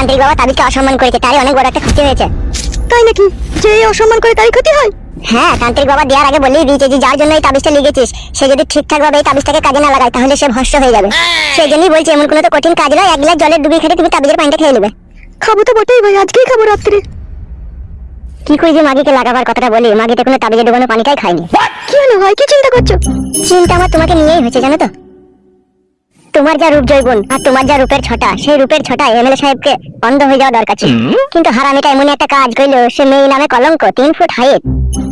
তান্ত্রিক বাবা তাবিজকে অসম্মান করেছে তারই অনেক বড় একটা ক্ষতি হয়েছে। তাই নাকি? যে অসম্মান করে তারই ক্ষতি হয়? হ্যাঁ তান্ত্রিক বাবা দেওয়ার আগে বলেই দিয়েছে যে যার জন্য এই তাবিজটা লিখেছিস সে যদি ঠিকঠাক ভাবে এই তাবিজটাকে কাজে না লাগায় তাহলে সে ভস্য হয়ে যাবে। সেই জন্যই বলছি এমন কোনো তো কঠিন কাজ নয় এক গ্লাস জলের ডুবিয়ে খেতে তুমি তাবিজের পানিটা খেয়ে নেবে। খাব তো বটেই ভাই আজকেই খাব রাত্রে। কি করে যে মাগিকে লাগাবার কথাটা বলি মাগিতে কোনো তাবিজে ডুবানো পানিটাই খায়নি। কি হলো ভাই কি চিন্তা করছ? চিন্তা আমার তোমাকে নিয়েই হয়েছে জানো তো? তোমার যা রূপ জৈবন আর তোমার যা রূপের ছটা সেই রূপের ছটা এমএলএ সাহেবকে অন্ধ হয়ে যাওয়া দরকার ছিল। কিন্তু হারামিটা এমন একটা কাজ করল সে মেয়ে নামে কলঙ্ক তিন ফুট হাইট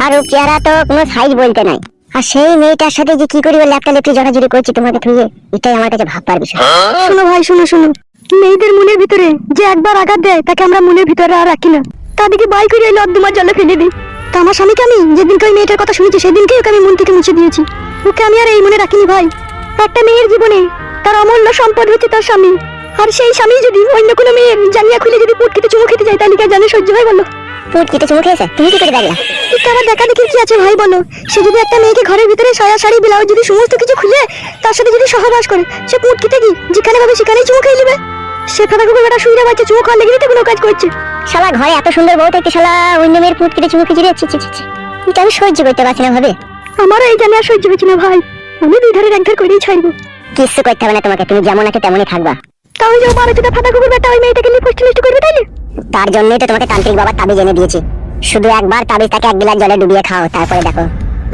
আর রূপ চেহারা তো কোনো সাইজ বলতে নাই। আর সেই মেয়েটার সাথে যে কি করি ও ল্যাপটা লেপটি জড়াজড়ি করছি তোমাকে থুয়ে এটাই আমার কাছে ভাববার বিষয়। শোনো ভাই শোনো শোনো। মেয়েদের মনের ভিতরে যে একবার আঘাত দেয় তাকে আমরা মনের ভিতরে আর রাখি না। তাদেরকে বাই করে এই নর্দমার জলে ফেলে দিই। তা আমার স্বামীকে আমি যেদিনকে ওই মেয়েটার কথা শুনেছি সেদিনকে ওকে আমি মন থেকে মুছে দিয়েছি। ওকে আমি আর এই মনে রাখিনি ভাই। একটা মেয়ের জীবনে তার অমূল্য সম্পদ হচ্ছে তার স্বামী। আর সেই স্বামী যদি অন্য কোনো মেয়ের জানিয়া খুলে যদি পুটকিতে চুমু খেতে যায় তাহলে কি জানে সহ্য হয় বলো? পুট কিতে চুমু খেয়েছে? তুমি কি করে দেখলা তারা দেখা দেখি কি আছে ভাই বলো। সে যদি একটা মেয়েকে ঘরের ভিতরে সায়া শাড়ি ব্লাউজ যদি সমস্ত কিছু খুলে তার সাথে যদি সহবাস করে সে পুটকিতে কি? যেখানে ভাবে সেখানেই চুমু খেয়ে নেবে? সে ফাঁকা কুকুর বেটা শুয়ে বাচ্চা চুমু খাওয়ার লেগে কোনো কাজ করছে। শালা ঘরে এত সুন্দর বউ থেকে শালা অন্য মেয়ের পুট কেটে চুমু খিচিয়ে ছি ছি ছি ছি। এটা আমি সহ্য করতে পারছি না ভাবে। আমারও এই জানে আর সহ্য হচ্ছে না ভাই। আমি দুই ধারে একধার করেই ছাড়বো। কিচ্ছু করতে হবে না তোমাকে? তুমি যেমন আছে তেমনই থাকবা। তাহলে যে বারো চোটা ফাঁকা কুকুর বেটা ওই মেয়েটাকে নিয়ে পুষ্টি মিষ্টি করবে তাইলে? তার জন্যই তো তোমাকে তান্ত্রিক বাবা তাবিজ এনে দিয়েছি। শুধু একবার তাবিজ তাকে এক গ্লাস জলে ডুবিয়ে খাও তারপরে দেখো।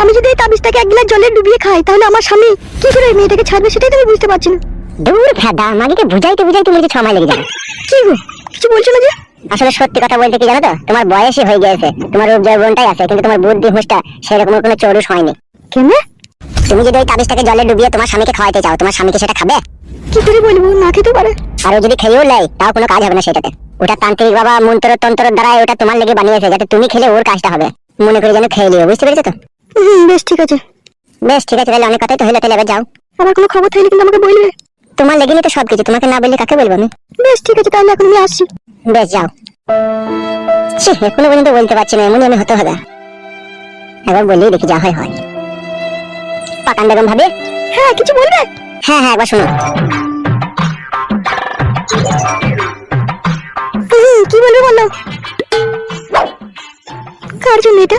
আমি যদি এই তাবিজটাকে এক গ্লাস জলে ডুবিয়ে খাই তাহলে আমার স্বামী কি করে এই মেয়েটাকে ছাড়বে সেটাই তো আমি বুঝতে পারছি না। দূর ফেদা মাগিকে বুঝাইতে বুঝাইতে মনে হচ্ছে ছ মাস লেগে যাবে? কি গো কিছু বলছো না যে? আসলে সত্যি কথা বলতে কি জানো তো তোমার বয়সই হয়ে গেছে তোমার রূপ যৌবনটাই আছে কিন্তু তোমার বুদ্ধি হুঁশটা সেরকম কোনো চৌরুষ হয়নি। কেমনে তুমি যদি ওই তাবিজটাকে জলে ডুবিয়ে তোমার স্বামীকে খাওয়াইতে চাও তোমার স্বামীকে সেটা খাবে? কি করে বলব? না খেতে পারে। আর ও যদি খেয়েও নেয় তাও কোনো কাজ হবে না সেটাতে। ওটা তান্ত্রিক বাবা মন্ত্র তন্ত্র দ্বারা ওটা তোমার লেগে বানিয়েছে যাতে তুমি খেলে ওর কাজটা হবে। মনে করে যেন খেয়ে নিও বুঝতে পেরেছ তো? বেশ ঠিক আছে। বেশ ঠিক আছে তাহলে অনেক কথাই তো হইল তাহলে এবার যাও। আবার কোনো খবর থাকলে কিন্তু আমাকে বলবে। তোমার লেগেনি তো সবকিছু তোমাকে না বললে কাকে বলব আমি? বেশ ঠিক আছে তাহলে এখন আমি আসছি। বেশ যাও। ছি এখনও পর্যন্ত বলতে পারছি না এমনই আমি হতে হবে। একবার বললেই দেখি যা হয় হয়। পাকান বেগম ভাবি। হ্যাঁ কিছু বলবে? হ্যাঁ হ্যাঁ একবার শোনো কি বলবে বলো? কার জন্য এটা?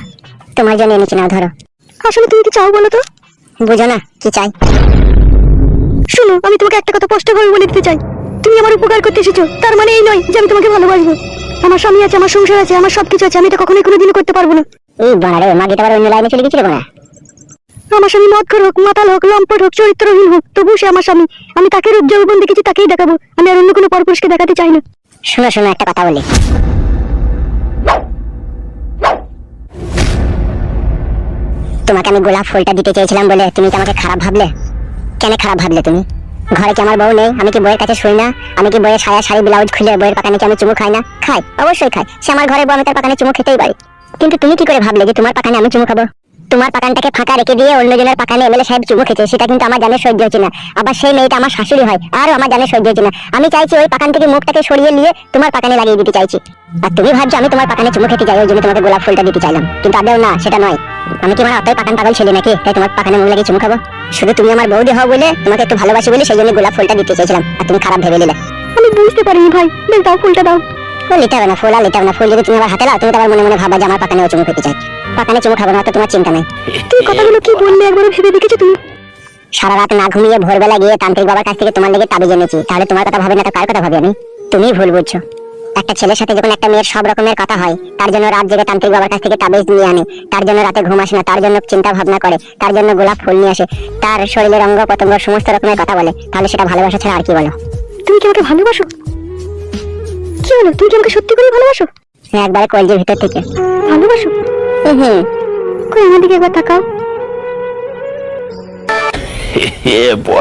তোমার জন্য এনেছি, নাও ধরো। আসলে তুমি কি চাও বলো তো? বুঝো না, কি চাই? শোনো, আমি তোমাকে একটা কথা স্পষ্টভাবে বলে দিতে চাই। তুমি আমার উপকার করতে এসেছ, তার মানে এই নয় যে আমি তোমাকে ভালোবাসবো। আমার স্বামী আছে, আমার সংসার আছে, আমার সবকিছু আছে, আমি এটা কখনোই কোনোদিনও করতে পারব না। এই বানারে মাগিটা আবার অন্য লাইনে চলে গেছিল বানা আমার স্বামী মদ হোক, মাতাল হোক, লম্পট হোক, চরিত্রহীন হোক, তবু সে আমার স্বামী। আমি তাকে রূপ দেখেছি, তাকেই দেখাবো। আমি আর অন্য কোনো পরপুরুষকে দেখাতে চাই না। শোনো শোনো, একটা কথা বলি। তোমাকে আমি গোলাপ ফুলটা দিতে চেয়েছিলাম বলে তুমি কি আমাকে খারাপ ভাবলে? কেন খারাপ ভাবলে তুমি? ঘরে কি আমার বউ নেই? আমি কি বইয়ের কাছে শুই না? আমি কি বইয়ের সায়া শাড়ি, ব্লাউজ খুলে বইয়ের পাকানে কি আমি চুমু খাই না? খাই, অবশ্যই খাই। সে আমার ঘরে বউ, আমি তার পাকানে চুমু খেতেই পারি। কিন্তু তুমি কি করে ভাবলে যে তোমার পাকানে আমি চুমু খাব? তোমার পাকানটাকে ফাঁকা রেখে দিয়ে অন্যজনের পাকানে এমএলএ সাহেব চুমু খেছে সেটা কিন্তু আমার জানে সহ্য হচ্ছে না। আবার সেই মেয়েটা আমার শাশুড়ি হয়, আরও আমার জানে সহ্য হচ্ছে না। আমি চাইছি ওই পাকান থেকে মুখটাকে সরিয়ে নিয়ে তোমার পাকানে লাগিয়ে দিতে চাইছি। আর তুমি ভাবছ আমি তোমার পাকানে চুমু খেতে যাই ওই জন্য তোমাকে গোলাপ ফুলটা দিতে চাইলাম। কিন্তু আদেও না, সেটা নয়। আমি কি আমার অতই পাকান পাগল ছেলে নাকি? তাই তোমার পাকানে মুখ লাগিয়ে চুমু খাব? শুধু তুমি আমার বৌদি হও বলে তোমাকে একটু ভালোবাসি বলে সেই জন্য গোলাপ ফুলটা দিতে চাইছিলাম আর তুমি খারাপ ভেবে নিলে। আমি বুঝতে পারিনি ভাই। বেশ দাও ফুলটা দাও। নিতে হবে না ফুল আর নিতে হবে না ফুল। যদি তুমি আবার হাতে লাও তুমি তো আবার মনে মনে ভাবা যে আমার পাকানে চুমু খেতে চাই পাকানে চুমু খাব না তো তোমার চিন্তা নাই। তুই কথাগুলো কি বললে একবার ভেবে দেখেছ তুমি? সারা রাত না ঘুমিয়ে ভোরবেলা গিয়ে তান্ত্রিক বাবার কাছ থেকে তোমার লেগে তাবিজ এনেছি। তাহলে তোমার কথা ভাবি না তো কার কথা ভাবি আমি? তুমি ভুল বুঝছ। একটা ছেলের সাথে যখন একটা মেয়ের সব রকমের কথা হয় তার জন্য রাত জেগে তান্ত্রিক বাবার কাছ থেকে তাবিজ নিয়ে আনে। তার জন্য রাতে ঘুম আসে না তার জন্য চিন্তা ভাবনা করে। তার জন্য গোলাপ ফুল নিয়ে আসে। তার শরীরের অঙ্গ প্রত্যঙ্গ সমস্ত রকমের কথা বলে। তাহলে সেটা ভালোবাসা ছাড়া আর কি বলো? তুমি কি আমাকে ভালোবাসো? হলো? তুমি কি আমাকে সত্যি করে ভালোবাসো? একবারে কলজির ভিতর থেকে। ভালোবাসো? কই আমার দিকে একবার তাকাও।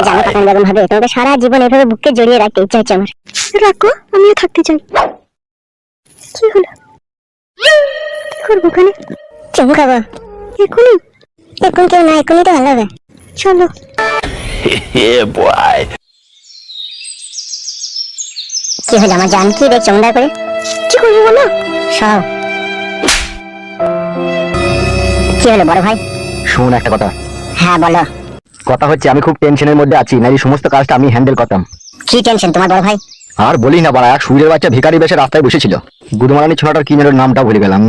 জানো পাকান বেগম ভাবে তোমাকে সারা জীবন এভাবে বুকে জড়িয়ে রাখতে ইচ্ছা হচ্ছে আমার। রাখো আমিও থাকতে চাই। কি হলো? কি করব ওখানে? চুমু খাব। এখনই? এখন কেউ না এখনই তো ভালো হবে। চলো। Yeah, boy. কি হলো? আমার জান কি দেখছ? মুন্ডার করে? কি করব বলো? সব। কি হলো বড় ভাই? শোন একটা কথা। হ্যাঁ বলো। কথা হচ্ছে আমি খুব টেনশনের মধ্যে আছি নারী সমস্ত কাজটা আমি হ্যান্ডেল করতাম। কি টেনশন তোমার বড় ভাই? আর বলি না বাড়া এক সূর্যের বাচ্চা ভিখারি বেশে রাস্তায় বসেছিল। গুদমারানি ছোনাটার কি নামটা ভুলে গেলাম।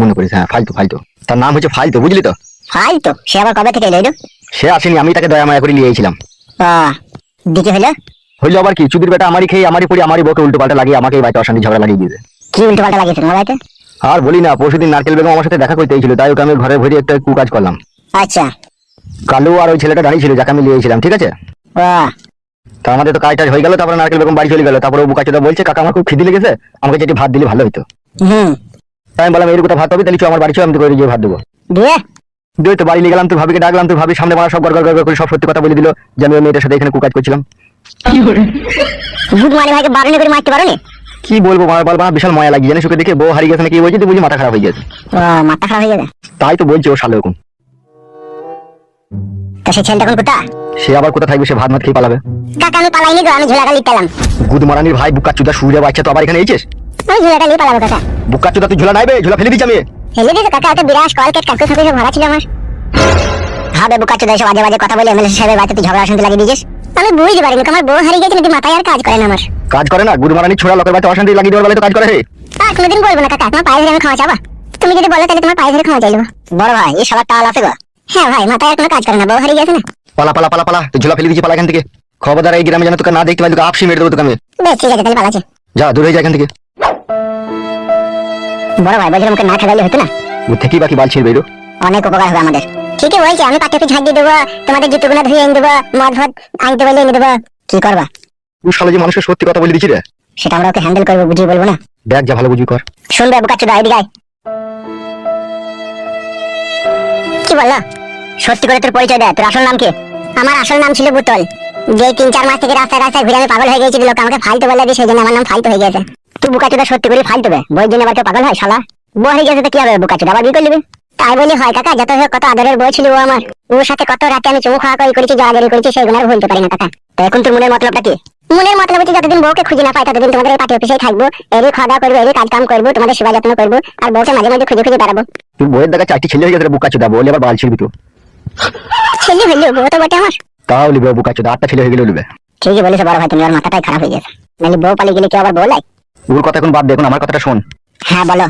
মনে করিস হ্যাঁ ফালতু ফালতু। তার নাম হচ্ছে ফালতু বুঝলি তো? ফাইল তো সে আবার কবে থেকে এলো? এলো? সে আসেনি আমি তাকে দয়া মায়া করে নিয়ে এসেছিলাম। দিকে হলো? হইল আবার কি? চুদির বেটা আমারই খেয়ে আমারই পড়ি আমারই বউকে উল্টো পাল্টা লাগিয়ে আমাকে এই বাড়িতে অশান্তি ঝগড়া লাগিয়ে দিয়েছে। কি উল্টো পাল্টা লাগিয়েছে তোমার বাড়িতে? আর বলি না পরশুদিন নারকেল বেগম আমার সাথে দেখা করতে এসেছিল তাই ওকে আমি ঘরে ভরে একটা কুকাজ করলাম। আচ্ছা। কালু আর ওই ছেলেটা দাঁড়িয়ে ছিল যাকে আমি নিয়ে এসেছিলাম ঠিক আছে? তা আমাদের তো কাজ টাজ হয়ে গেল তারপরে নারকেল বেগম বাড়ি চলে গেল তারপরে ও বুকাচোদা বলছে কাকা আমার খুব খিদে লেগেছে আমাকে যেটি ভাত দিলে ভালো হতো তাই আমি বললাম এরকম ভাত হবে তাহলে আমার বাড়ি চো আমি তোকে গিয়ে ভাত দেবো। দিয়ে? তো বাড়ি নিয়ে গেলাম তোর ভাবিকে ডাকলাম তোর ভাবি সামনে মারা সব গড় গড় করে সব সত্যি কথা বলে দিল যে আমি ওই মেয়েটার সাথে এখানে কুকাজ করছিলাম। গুড মানে ভাইকে বারণে করে মারতে পারো কি বলব বিশাল ময়া লাগিয়ে জানিস ওকে দেখে বউ হারিয়ে গেছে বলছি তুই বুঝি মাথা খারাপ হয়ে গেছে। মাথা খারাপ হয়ে যাবে তাই তো বলছি ও সালে ওরকম তা সে ছেলেটা কোথা সে আবার কোথা থাকবে সে ভাত ভাত খেয়ে পালাবে। কাকা আমি পালাইনি গো আমি ঝোলাটা লিখতে গুদ মারানির ভাই বুকা চুদা সুরে বাচ্চা তো আবার এখানে এইছিস আমি ঝোলাটা পালাবো কাকা বুকা চুদা তুই ঝোলা নাইবে? ঝোলা ফেলে আমি। কাকা একটা বিরাট কলকেট কাকু সাথে সব ভরা ছিল আমার। হবে বুকা চোদা এসব আজে বাজে কথা বলে এমএলএ সাহেবের বাড়িতে তুই ঝগড়া শান্তি লাগিয়ে দিয়েছিস? আমি বুঝতে পারিনি আমার বউ হারিয়ে গেছে নাকি মাথায় আর কাজ করে না আমার? কাজ করে না গুদ মারানির ছোড়া লোকের বাচ্চা অশান্তি লাগিয়ে দেওয়ার বেলায় তো কাজ করে হে। আর কোনোদিন বলব না কাকা তোমার পায়ে ধরে আমি ক্ষমা চাবা তুমি যদি বলো তাহলে তোমার পায়ে ধরে ক্ষমা চাইব। বড় ভাই এই সবার টাল আছে গো। হ্যাঁ ভাই মাথায় আর কোনো কাজ করে না বউ হারিয়ে গেছে না? পালা পালা পালা পালা তুই ঝোলা ফেলে দিচ্ছি পালা এখান থেকে। খবরদার এই গ্রামে যেন তোকে না দেখতে পাই তোকে আপসি মেরে দেবো তোকে আমি। বেশ ঠিক আছে তাহলে পালাচ্ছে। যা দূর হয়ে যা এখান থেকে। বড় ভাই বলছিলাম ওকে না খেলাইলে হতো না? ও থেকেই বাকি বাল ছিল এরো। অনেক উপকার হবে আমাদের। ঠিকই বলছি আমি পাটে ঝাঁট দিয়ে দেবো তোমাদের জুতোগুলো ধুয়ে এনে দেবো মদ ফদ আনতে বলে এনে দেবো। কি করবা? তুই শালা যে মানুষের সত্যি কথা বলে দিচ্ছি রে? সেটা আমরা ওকে হ্যান্ডেল করব বুঝিয়ে বলব না। দেখ যা ভালো বুঝবি কর। শুনবে বুকাচ্ছ দা এদিকে আয়। কি বলল? সত্যি করে তোর পরিচয় দেয় তোর আসল নাম কি? আমার আসল নাম ছিল বুতল যে তিন চার মাস থেকে রাস্তায় রাস্তায় ঘুরে আমি পাগল হয়ে গেছি লোক আমাকে ফালতু বলে দিয়ে সেই জন্য আমার নাম ফালতু হয়ে গেছে তুই বুকাচুদা সত্যি করে ফালতু বে বইয়ের জন্য আবার কেউ পাগল হয় শালা? বউ হয়ে গেছে তো কি হবে বুকাচুদা আবার বিয়ে করে নিবি? তাই বলি হয় কাকা যত হোক কত আদরের বই ছিল ও আমার। ওর সাথে কত রাতে আমি চুমু খাওয়া করি করেছি জড়াজড়ি করেছি সেগুলো আর ভুলতে পারি না কাকা। তো এখন তোর মনের মতলবটা কি? মনের মতলব হচ্ছে যতদিন বউকে খুঁজে না পাই ততদিন তোমাদের এই পার্টি অফিসেই থাকব। এরই খাওয়া দাওয়া করব এরই কাজ কাম করব তোমাদের সেবা যত্ন করব আর বউকে মাঝে মাঝে খুঁজে খুঁজে বেড়াবো। তুই বইয়ের দেখা চারটি ছেলে হয়ে গেছে বুকা চুদা বলে আবার বাল ছিড়বি তুই ছেলে হইল বউ তো বটে আমার। তাও লিবে বুকা চুদা আটটা ছেলে হয়ে গেলে লিবে ঠিকই বলেছ বড় ভাই তুমি আর মাথাটাই খারাপ হয়ে গেছে। নাহলে বউ পালিয়ে গেলে কেউ আবার বউ লাই? ওর কথা এখন বাদ দেখুন আমার কথাটা শোন। হ্যাঁ বলো।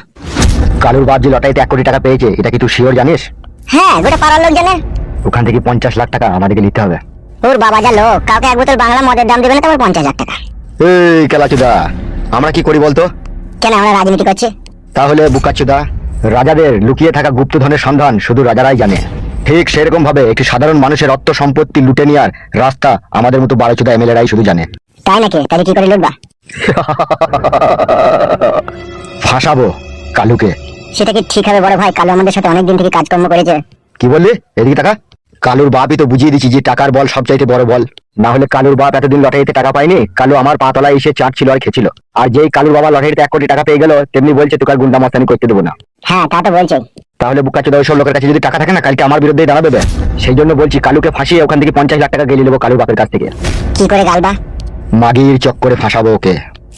কালুর বাপ যে লটারিতে এক কোটি টাকা পেয়েছে এটা কি তুই শিওর জানিস? হ্যাঁ গোটা পাড়ার লোক জানে। ওখান থেকে পঞ্চাশ লাখ টাকা আমাদেরকে নিতে হবে। ওর বাবা যা লোক কাউকে এক বোতল বাংলা মদের দাম দেবে না তোমার পঞ্চাশ লাখ টাকা। এই কেলাচুদা আমরা কি করি বলতো? কেন আমরা রাজনীতি করছি? তাহলে বুকাচুদা রাজাদের লুকিয়ে থাকা গুপ্তধনের সন্ধান শুধু রাজারাই জানে। ঠিক সেরকম ভাবে একটি সাধারণ মানুষের অর্থ সম্পত্তি লুটে নেওয়ার রাস্তা আমাদের মতো বারোচুদা এমএলএরাই শুধু জানে। তাই নাকি? তাহলে কি করে লুটবা? ফাঁসাবো। কালুকে? সেটা কি ঠিক হবে বড় ভাই? কালো আমাদের সাথে অনেকদিন থেকে কাজকর্ম করেছে। কি বললি? এদিকে টাকা কালুর বাপই তো বুঝিয়ে দিচ্ছি যে টাকার বল সবচাইতে বড় বল। না হলে কালুর বাপ এতদিন লটারিতে টাকা পায়নি। কালু আমার পাতলায় এসে চাটছিল আর খেছিল আর যেই কালুর বাবা লটারিতে এক কোটি টাকা পেয়ে গেল তেমনি বলছে তোকে আর গুন্ডা মস্তানি করতে দেবো না। হ্যাঁ তা তো বলছো তাহলে বুকাচোদা ওইসব লোকের কাছে যদি টাকা থাকে না কালকে আমার বিরুদ্ধে দাঁড়াবে দেবে। সেই জন্য বলছি কালুকে ফাঁসিয়ে ওখান থেকে পঞ্চাশ লাখ টাকা গেলে নেব কালুর বাপের কাছ থেকে। কি করে গালবা? মাগির চক্করে ফাঁসাবো ওকে।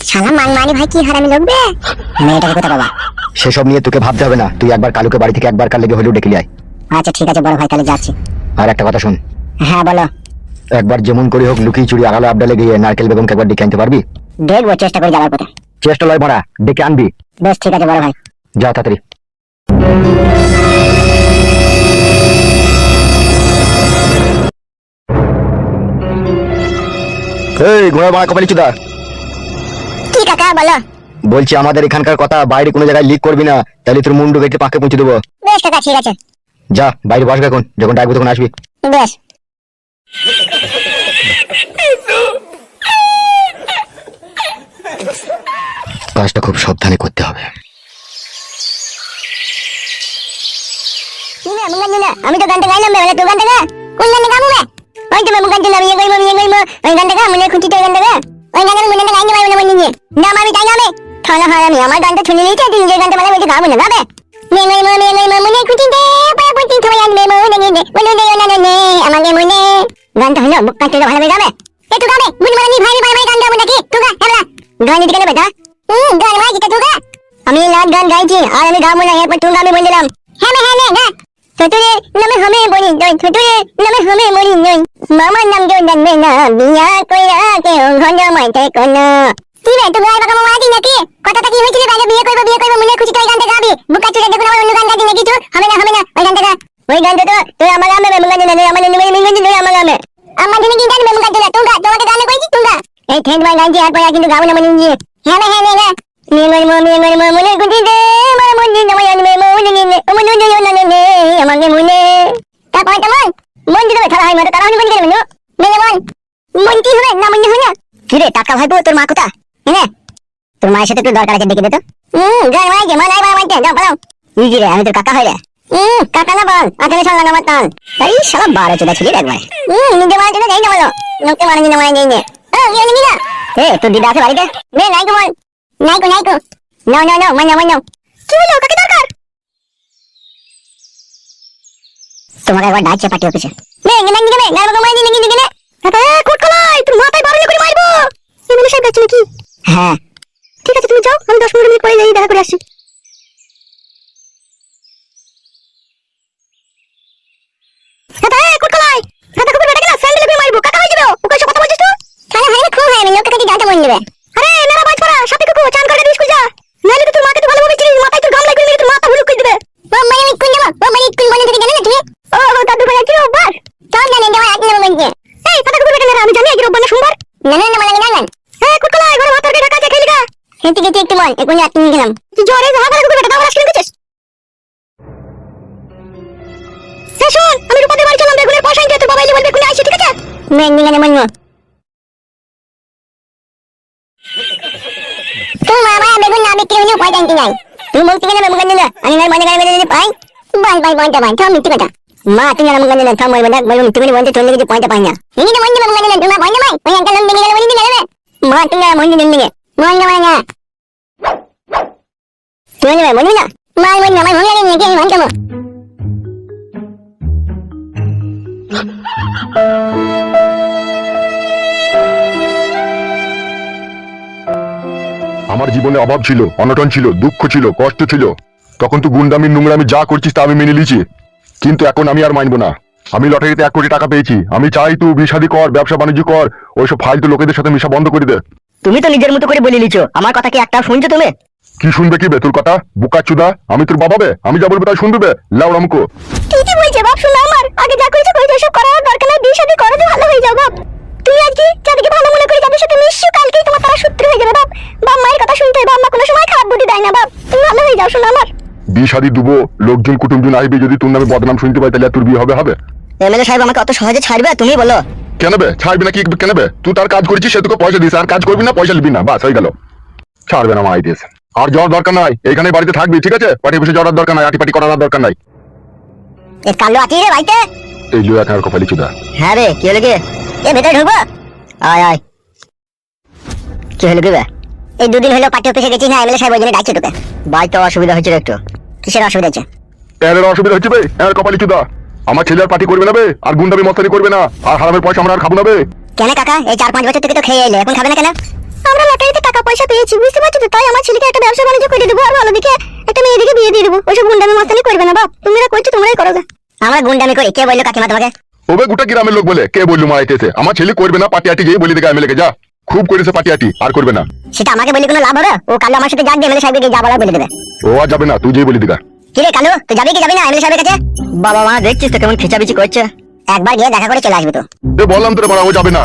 শালা মান মানি ভাই কি হারামি লোকবে মেয়েটাকে কোথা বাবা সেসব নিয়ে তোকে ভাবতে হবে না। তুই একবার কালুকে বাড়ি থেকে একবার কাল লেগে হলেও ডেকে লিয়ে আয়। আচ্ছা ঠিক আছে বড় ভাই তাহলে যাচ্ছি। আর একটা কথা শোন। হ্যাঁ বলো। একবার যেমন করে হোক লুকিয়ে চুরি আড়ালে আবডালে গিয়ে নারকেল বেগমকে একবার ডেকে আনতে পারবি? দেখব চেষ্টা করে যাওয়ার পথে। চেষ্টা লয় মারা ডেকে আনবি। বেশ ঠিক আছে বড় ভাই। যা তাড়াতাড়ি। এই ঘোড়া বাড়া কপালি চুদা। কাকা বলো। বলছি আমাদের এখানকার কথা বাইরে কোনো জায়গায় লিক করবি না তাহলে তোর মুন্ডু কেটে পাকে পৌঁছে দেবো। বেশ কাকা ঠিক আছে। যা বাইরে বসবে এখন যখন ডাকবো তখন আসবি। বেশ। কাজটা খুব সাবধানে করতে হবে। আমি তো গানটা গাইলাম বেলা তো গানটা গা। কোন গানটা গাবো ওই তো মুগান না আমি গাইবো আমি গাইবো ওই গানটা গা মনে গানটা গা ওই গানটা মনে না গাইতে পারব না মনে নিয়ে না আমি তাই গাবে হয় আমি। আমার গানটা শুনে নিয়েছি, তুই নিজের গানটা মানে গাবো ভাই গান গাবো হুম আমি লাট গান গাইছি, আর আমি গাবো না, এরপর তুই গাবি বলে হ্যাঁ হ্যাঁ হ্যাঁ বলি নয়, ছোটরে, নামে নয়। মামার নাম কেউ জানবে না বিয়া কইরা কেউ ঘন মাইতে কি রে তুমি আইবা কামা মারাতি নাকি? কথাটা কি হয়েছিল? বিয়ে করব বিয়ে করব, মনে খুশি তো ওই গানটা গাবি? বুকা চুরে দেখুন আমার অন্য গান গাইছি নাকি হবে না হবে না, ওই গানটা ওই গানটা তো তুই আমার গামে, মেমু গান, না আমার নেমে মেমু গান আমার গামে। আমার জন্য কি গান, মেমু গান তুই তুঙ্গা তোমাকে গান কইছি তুঙ্গা এই ঠেন ভাই গানছি আর পরে কিন্তু গাবো না, মনে নিয়ে হ্যাঁ হ্যাঁ হ্যাঁ মেমর মো মেমর মো মনে খুশি দে, আমার মন দিন আমার মে মনে নিয়ে আমার মন দিন না নে, আমাকে মনে। তারপর তেমন মন দিতে তারা হয় মতো তারা মন মেনু মেলে মন মন। কি হবে? না, মন হয় না? কি রে টাকা ভাইবো তোর মা কোথা হ্যাঁ তোর মায়ের সাথে একটু দরকার আছে ডেকে দে তো হুম গান মাইকে মা নাই মাইকে যাও পালাও ই রে আমি তোর কাকা হইলে হুম কাকা না বল আকালে সঙ্গে নামার তান এই শালা বারো চোদা ছিলি একবার হুম নিজে মারা চোদা যাই না বলো লোককে মারা জিনা মারা যাই ও ইয়ে নিবি না এ তোর দিদা আছে বাড়িতে নে নাই কো বল নাই কো নাই কো নাও নাও নাও মান্য মান্য কি হলো কাকে দরকার তোমাকে একবার ডাকছে পার্টি অফিসে নে নে নে হ্যাঁ যাও হয়ে তাহলে হয় না খুব যাও আমি দশ পনেরো মিনিট পরে যাই দেখা করে আসি আরে মেরা বাজ পড়া সাথে কুকু চান করে দিস স্কুল যা নাইলে তো তোর মাকে তুই ভালোভাবে চিনিস মাথায় তোর গাম লাগবে মেরে তোর মাথা হুলুক করে দেবে ও মানে আমি কোন যাব ও মানে কোন বনে থেকে জানো না তুমি ও ও দাদু ভাই কি রোববার চল জানে যাওয়া এক নম্বর মধ্যে এই কাকা কুকু বেটা মেরা আমি জানি কি রোববার না সোমবার না না না মানে না না এ কোট কলাই ঘরে ভাত তরকারি ঢাকা আছে খেলি গা হেঁটে গেছে একটু মন এখন আটকে নিয়ে গেলাম। তুই জ্বরে যা ভালো কুকু বেটা দাও এ শোন আমি রূপাদের বাড়ি চললাম বেগুনের পয়সা নিতে তোর বাবা এলে বলবে কোনে আইছে ঠিক আছে? মেন নিয়ে গেলে মন তুমি মা মা বেগুন না বিক্রি হলেও পয়সা আনতে নাই। তুমি বলতে গেলে বেগুন নিলে আমি নাই মনে গাড়ি মেরে পাই। বাই বাই বলতে পাই থাম মিথ্যে কথা মা তুমি বেগুন নিলে থাম বলবে না বলুন তুমি বলতে চলে গেছে পয়সা পাই না। দিবে বেগুন তুমি পয়সা পাই ওই একটা লোন দিয়ে গেলে মা তুমি আর মন দিয়ে দিলে মন না। মানে না তুমি নেবে মন না মাল মন না মাল মন আমি মন কেমন আমার জীবনে অভাব ছিল অনটন ছিল দুঃখ ছিল কষ্ট ছিল। তখন তো গুন্ডামি নোংরামি যা করছিস তা আমি মেনে নিয়েছি। কিন্তু এখন আমি আর মানবো না। আমি লটারিতে এক কোটি টাকা পেয়েছি। আমি চাই তুই বিষাদি কর ব্যবসা বাণিজ্য কর ওইসব ফালতু লোকেদের সাথে মিশা বন্ধ করে দে। তুমি তো নিজের মতো করে বলে নিছো আমার কথা কি একটা শুনছো তুমি? কি শুনবে কি বে তোর কথা? বুকা চুদা আমি তোর বাবা বে? আমি যা বলব তাই শুনবে বে? লাউড়া মুখো ঠিকই বলছে বাপ শোনো আমার। আগে যা করেছ করেছ সব করার দরকার নাই। বিয়ে শাদী করো দিয়ে ভালো হয়ে যাও বাপ। তুমি আজকে যাদেরকে ভালো মনে করে যাদের সাথে মিশছো কালকেই তোমার তারা সূত্র হয়ে যাবে বাপ। বাপ মায়ের কথা শুনতে বাপ মা কোনো সময় খারাপ বুদ্ধি দেয় না বাপ। তুমি ভালো হয়ে যাও শোনো আমার। বিয়ে শাদি দুবো লোকজন কুটুমজন আসবে যদি তোর নামে বদনাম শুনতে পাই তাহলে তোর বিয়ে হবে হবে? এমএলএ সাহেব আমাকে অত সহজে ছাড়বে তুমি বলো। কেন বে? ছাড়বি না কি কেন বে? তুই তার কাজ করেছিস সে তোকে পয়সা দিস আর কাজ করবি না পয়সা নিবি না বাস হয়ে গেল। ছাড়বে না মাই দিস আর যাওয়ার দরকার নাই এখানে বাড়িতে থাকবি ঠিক আছে? পাটি বসে যাওয়ার দরকার নাই আটি পাটি করার দরকার নাই। এ কালো আছি রে বাড়িতে এই লিও এখন কপালি চুদা। হ্যাঁ রে কি হলো কি এ ভেতরে ঢুকবো? আয় আয়। কি হলো বে? এই দুদিন হলো পার্টি অফিসে গেছিস না এমএলএ সাহেব ওই জন্য ডাকছে তোকে। বাড়িতে অসুবিধা হয়েছিল একটু। কিসের অসুবিধা হচ্ছে এর অসুবিধা হচ্ছে বে এর কপালি চুদা। আমার ছেলে আর পার্টি করবে না বে আর গুন্ডামি মস্তানি করবে না। আর হারামের পয়সা আমরা আর খাব না বে। কেন কাকা এই চার পাঁচ বছর থেকে তো খেয়ে এলে এখন খাবে না কেন? আমরা লটারিতে টাকা পয়সা পেয়েছি বুঝতে পারছ তো? তাই আমার ছেলেকে একটা ব্যবসা বাণিজ্য করে দেবো আর ভালো দিকে একটা মেয়ে দিকে বিয়ে দিয়ে দেবো। ওইসব গুন্ডামি মাস্তানি করবে না বাপ। তুমি এরা করছ তোমরাই করো। আমরা গুন্ডামি করি কে বলল কাকিমা তোমাকে? ওবে গোটা গ্রামের লোক বলে কে বলল মারাইতেছে আমার ছেলে করবে না পার্টি আটি গিয়ে বলি দিকে এমএলএ কে যা। খুব করেছে পার্টি আটি আর করবে না। সেটা আমাকে বলি কোনো লাভ হবে? ও কালো আমার সাথে যাক এমএলএ সাহেবকে যা বলার বলে দেবে। ও আর যাবে না তুই যেই বলি দিকা কি রে কালু তুই যাবি কি যাবি না এমএলএ সাহেবের কাছে? বাবা মা দেখছিস তো কেমন খিচাবিচি করছে? একবার গিয়ে দেখা করে চলে আসবি তো। এ বললাম তোরে বড়া ও যাবে না।